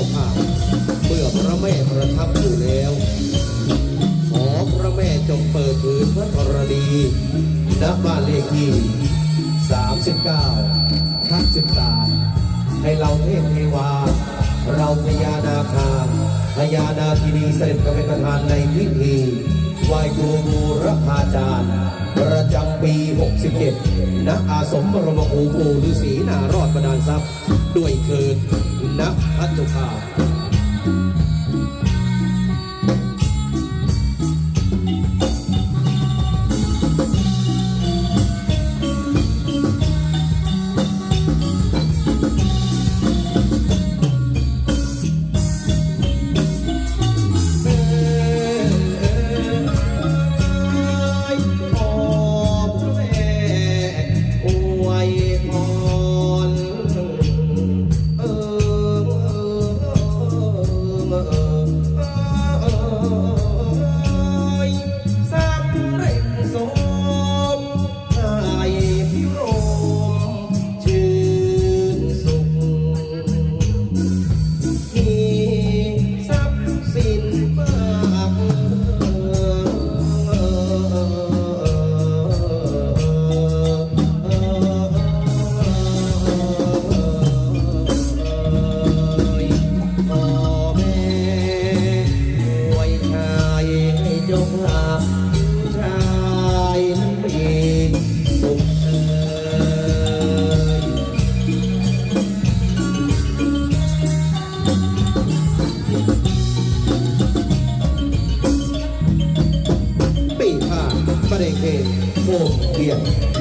จ้าข้าเมื่อพระแม่ประทับอยู่แล้ว ขอพระแม่จงเปิดเผยพระธรณีณบ้านเลขที่ 39ทับ13 ให้เราเทพเทวา เราพญานาคาพญานาคินีเสด็จกเป็นประธานในพิธีไหว้ครูบูรพาจารย์ประจำปี 67 ณ อาสมบรมครูปู่ฤาษีนารอดประดานทรัพย์ ด้วยเคิน ณพัทาประเดงเพโฟมเบียน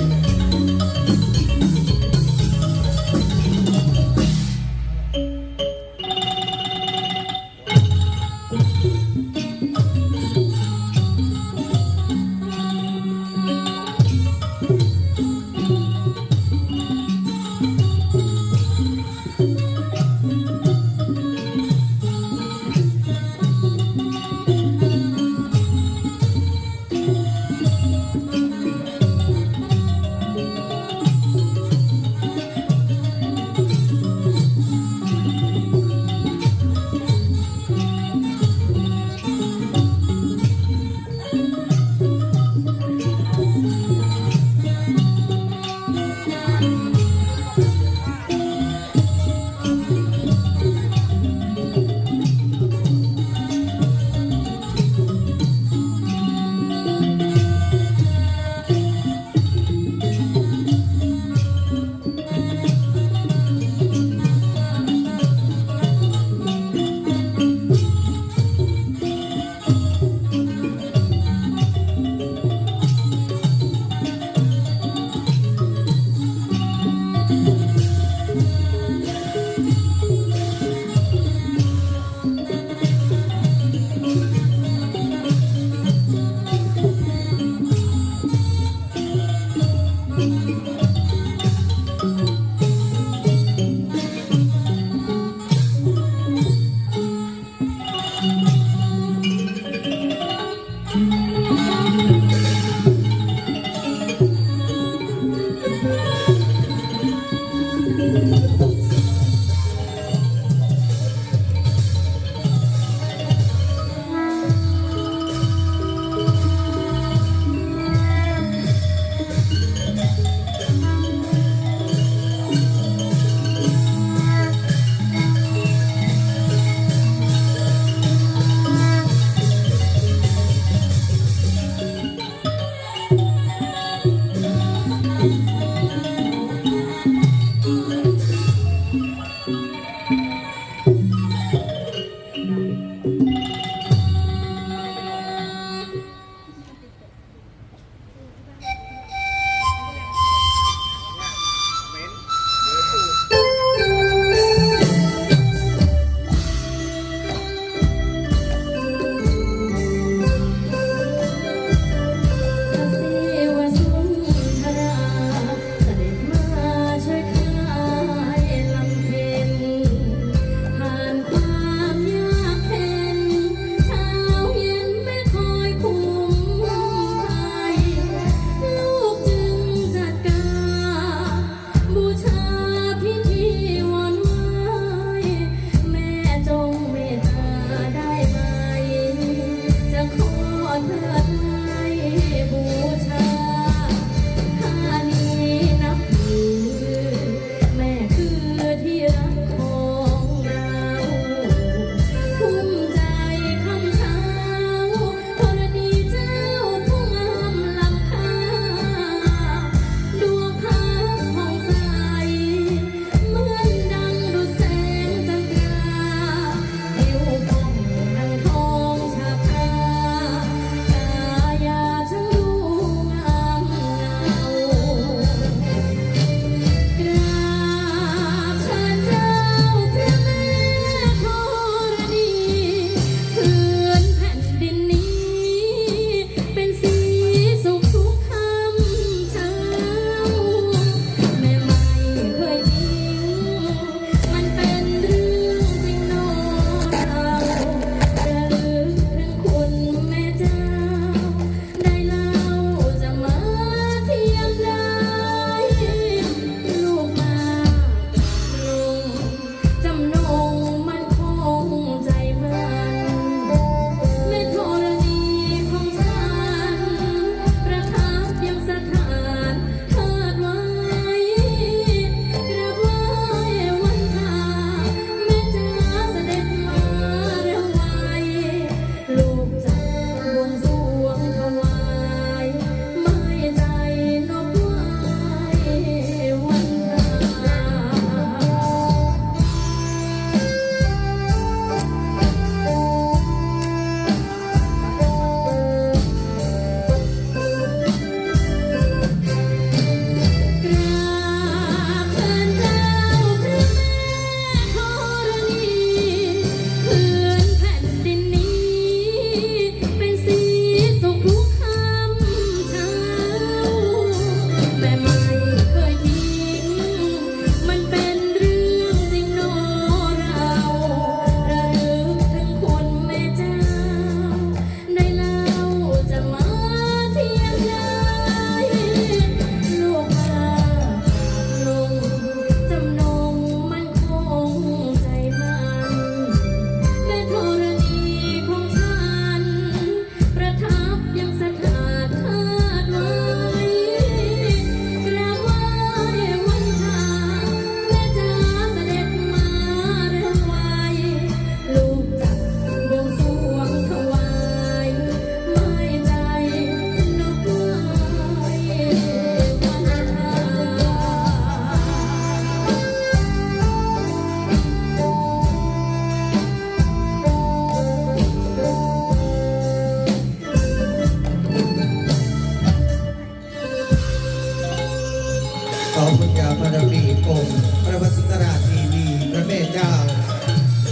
จ้า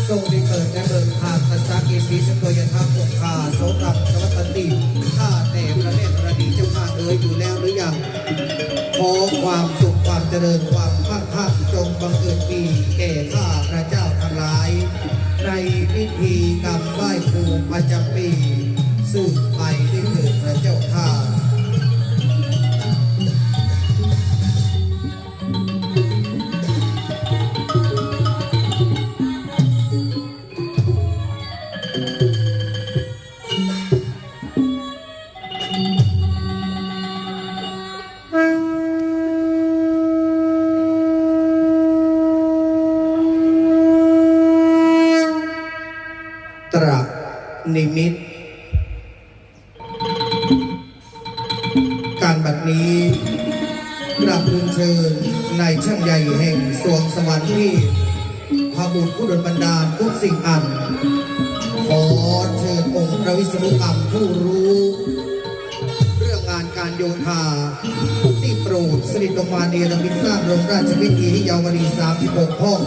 ทรงได้เกิดและเบิกทางตัสสะเกสีสโกยธรรมองคาโสตังสวัตติข้าแต่พระแม่ธรณีเจ้าข้าเอ๋ยอยู่แล้วหรือยัง ขอความสุขความเจริญความมั่งคั่งจงบังเกิดมีแก่ข้าพระเจ้าทั้งหลาย ในพิธีกรรมไหว้ครูประจำปีสืบ นิมิต การบัดนี้กราบทูลเชิญในายช่างใหญ่แห่งสวงสวรรค์ที่พระบุตรผู้ดลบันดาลทุกสิ่งอัน ขอเชิญองค์พระวิษณุกรรมผู้รู้ เรื่องงานการโยธาที่โปรดสริทตมาเนรมิตสร้างโรงราชวิถีเยาวดี 36 ห้อง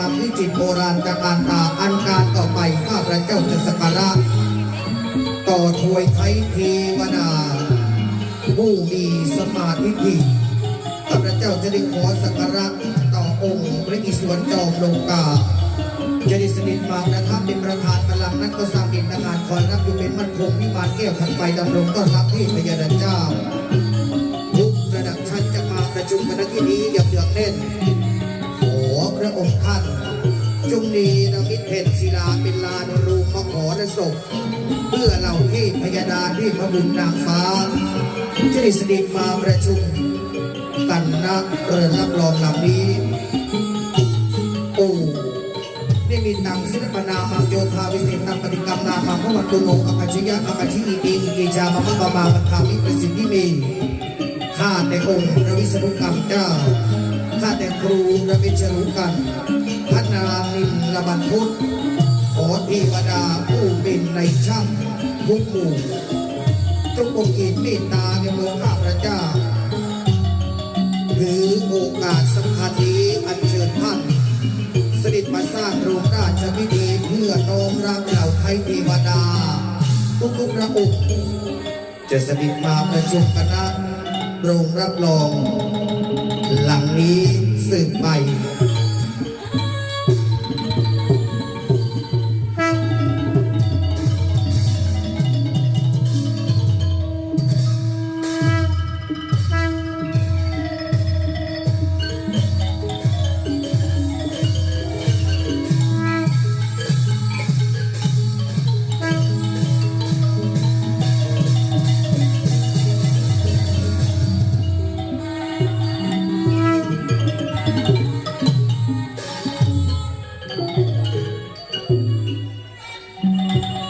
ามวิจิตโบราณตะการตาอันการต่อไปข้าพระเจ้าจะสักการะต่อถวยไทยเทวดาผู้มีสมาธิดีข้าพระเจ้าจะได้ขอสักการะต่อองค์พระอิศวรจอมโลกาจะได้สนิทมาประทับเป็นประธานพลังนั้นก็สร้างเอกงานคอยรับอยู่เป็นมั่นคงวิมานแก้วถัดไปดำรงต้อนรับที่พญาดาเจ้าทุกระดับชั้นจะมาประชุมกันที่นี้อย่างเดือดแน่น พระองค์ท่านจงนีนมิตรเพนศิลาเป็นลานรูมขอและศพเพื่อเหล่าที่พยาดาที่พระบุญนางฟ้าจะได้สด็จมาประชุมกันนะเรือรับรองลำนี้โอ้นี่มีตังศิลปนามังโยธาวิเศษตังปฏิกรรมนามังพระวันตุโนอากาชิยะอากาชิอีตีอิจามังมะมามันคามิประสิทธิมีข้าแต่องค์พระวิษณุกรรมเจ้า แต่ครูพระวิชรุกันพระนางนินละบันพุทธขอเทวดาผู้เป็นในช่างทุกหมู่จงปกเกตเมตตาในเมืองข้าพระเจ้าถือโอกาสสำคัญนี้อัญเชิญท่านสด็จมาสร้างโรงราชพิธีเพื่อน้อมรับเหล่าไทยเทวดา ทุกๆพระองค์จะสด็จมาประชุมคณะโรงรับรอง หลังนี้ สืบไป